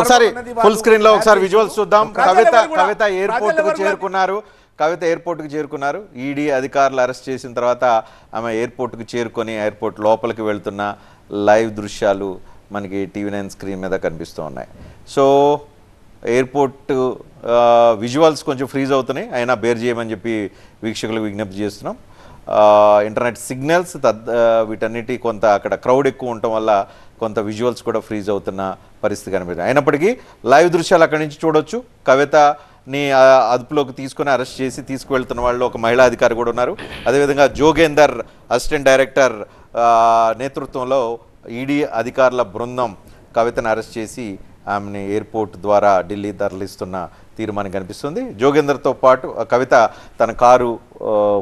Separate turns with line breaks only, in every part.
ఒకసారి ఫుల్ స్క్రీన్లో ఒకసారి విజువల్స్ చూద్దాం. కవిత కవిత
ఎయిర్పోర్ట్కు
చేరుకున్నారు. కవిత ఎయిర్పోర్ట్కు చేరుకున్నారు. ఈడీ అధికారులు అరెస్ట్ చేసిన తర్వాత ఆమె ఎయిర్పోర్ట్కు చేరుకొని ఎయిర్పోర్ట్ లోపలికి వెళ్తున్న లైవ్ దృశ్యాలు మనకి టీవీ నైన్ స్క్రీన్ మీద కనిపిస్తూ ఉన్నాయి. సో ఎయిర్పోర్ట్ విజువల్స్ కొంచెం ఫ్రీజ్ అవుతున్నాయి. అయినా బేర్ చేయమని చెప్పి వీక్షకులకు విజ్ఞప్తి చేస్తున్నాం. ఇంటర్నెట్ సిగ్నల్స్ తద్ వీటన్నిటి కొంత అక్కడ క్రౌడ్ ఎక్కువ ఉండటం వల్ల కొంత విజువల్స్ కూడా ఫ్రీజ్ అవుతున్న పరిస్థితి కనిపిస్తుంది అయినప్పటికీ లైవ్ దృశ్యాలు అక్కడి నుంచి చూడొచ్చు. కవితని అదుపులోకి తీసుకొని అరెస్ట్ చేసి తీసుకువెళ్తున్న వాళ్ళు ఒక మహిళా అధికారి కూడా ఉన్నారు. అదేవిధంగా జోగేందర్ అసిస్టెంట్ డైరెక్టర్ నేతృత్వంలో ఈడీ అధికారుల బృందం కవితను అరెస్ట్ చేసి ఆమెని ఎయిర్పోర్ట్ ద్వారా ఢిల్లీ తరలిస్తున్న తీర్మానం కనిపిస్తుంది. జోగేందర్తో పాటు ఆ కవిత తన కారు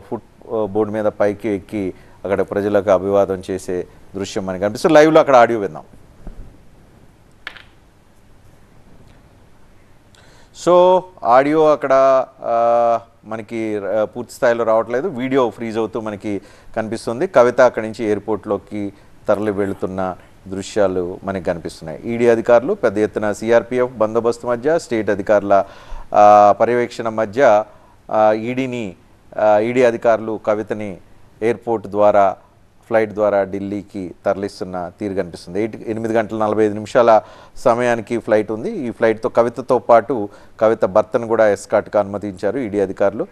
ఫుట్ బోర్డు మీద పైకి ఎక్కి అక్కడ ప్రజలకు అభివాదం చేసే దృశ్యం మనకి కనిపిస్తుంది. లైవ్లో అక్కడ ఆడియో విందాం. సో ఆడియో అక్కడ మనకి పూర్తి స్థాయిలో రావట్లేదు. వీడియో ఫ్రీజ్ అవుతూ మనకి కనిపిస్తుంది. కవిత అక్కడి నుంచి ఎయిర్పోర్ట్లోకి తరలి వెళుతున్న దృశ్యాలు మనకి కనిపిస్తున్నాయి. ఈడీ అధికారులు పెద్ద ఎత్తున సిఆర్పిఎఫ్ బందోబస్తు మధ్య స్టేట్ అధికారుల పర్యవేక్షణ మధ్య ఈడీని ఈడీ అధికారులు కవితని ఎయిర్పోర్ట్ ద్వారా ఫ్లైట్ ద్వారా ఢిల్లీకి తరలిస్తున్న తీరు కనిపిస్తుంది. ఎయిట్ ఎనిమిది గంటల నలభై ఐదు నిమిషాల సమయానికి ఫ్లైట్ ఉంది. ఈ ఫ్లైట్తో కవితతో పాటు కవిత భర్తను కూడా ఎస్కాట్గా అనుమతించారు ఈడీ అధికారులు.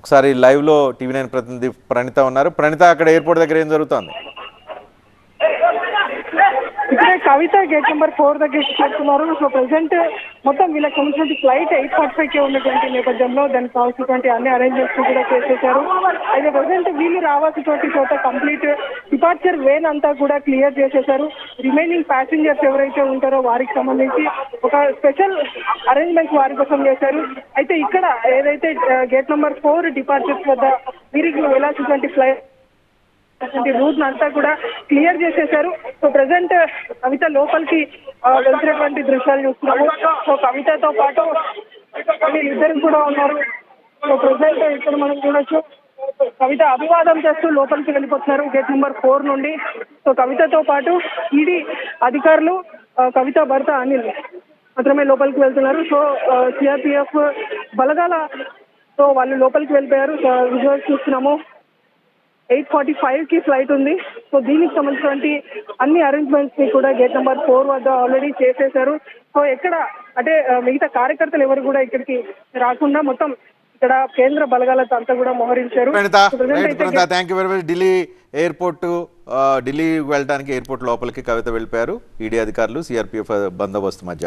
ఒకసారి లైవ్లో టీవీ నైన్ ప్రతినిధి ప్రణిత ఉన్నారు. ప్రణిత అక్కడ ఎయిర్పోర్ట్ దగ్గర ఏం జరుగుతోంది?
కవిత గేట్ నెంబర్ ఫోర్ దగ్గర చేస్తున్నారు. సో ప్రజెంట్ మొత్తం వీళ్ళకి ఉన్నటువంటి ఫ్లైట్ ఎయిట్ ఫార్టీ ఫైవ్ కే ఉన్నటువంటి నేపథ్యంలో దానికి కావాల్సినటువంటి అన్ని అరేంజ్మెంట్స్ కూడా చేసేసారు. అయితే ప్రెసెంట్ వీళ్ళు రావాల్సినటువంటి చోట కంప్లీట్ డిపార్చర్ వేన్ అంతా కూడా క్లియర్ చేసేశారు రిమైనింగ్ ప్యాసింజర్స్ ఎవరైతే ఉంటారో వారికి సంబంధించి ఒక స్పెషల్ అరేంజ్మెంట్స్ వారి కోసం చేశారు. అయితే ఇక్కడ ఏదైతే గేట్ నెంబర్ ఫోర్ డిపార్చర్స్ వద్ద వీరికి వెళ్ళాల్సినటువంటి ఫ్లైట్ రూట్ అంతా కూడా క్లియర్ చేసేశారు సో ప్రజెంట్ కవిత లోపలికి వెళ్తున్నటువంటి దృశ్యాలు చూస్తున్నాము. సో కవితతో పాటు ఇద్దరు కూడా ఉన్నారు. సో ప్రజెంట్ ఇక్కడ మనం చూడొచ్చు. కవిత అభివాదం చేస్తూ లోపలికి వెళ్ళిపోతున్నారు గేట్ నెంబర్ ఫోర్ నుండి. సో కవితతో పాటు ఈడీ అధికారులు కవిత భర్త అనిల్ మాత్రమే లోపలికి వెళ్తున్నారు. సో సిఆర్పిఎఫ్ బలగాల సో వాళ్ళు లోపలికి వెళ్ళిపోయారు. సో విజువల్స్ చూస్తున్నాము. ఎయిట్ ఫార్టీ ఫైవ్కి ఫ్లైట్ ఉంది. సో దీనికి సంబంధించినటువంటి అన్ని అరేంజ్మెంట్స్ని కూడా గేట్ నెంబర్ ఫోర్ వద్ద ఆల్రెడీ చేసేశారు. సో ఎక్కడ అంటే మిగతా కార్యకర్తలు ఎవరు కూడా ఇక్కడికి రాకుండా మొత్తం ఇక్కడ కేంద్ర బలగాలతో అంతా కూడా మోహరించారు.
Thank you very much Delhi airport Delhi వెళ్ళడానికి ఎయిర్పోర్ట్ లోపలికి కవిత వెళ్ళిపోయారు. ఈడీ అధికారులు సిఆర్పిఎఫ్ బందోబస్తు మధ్య.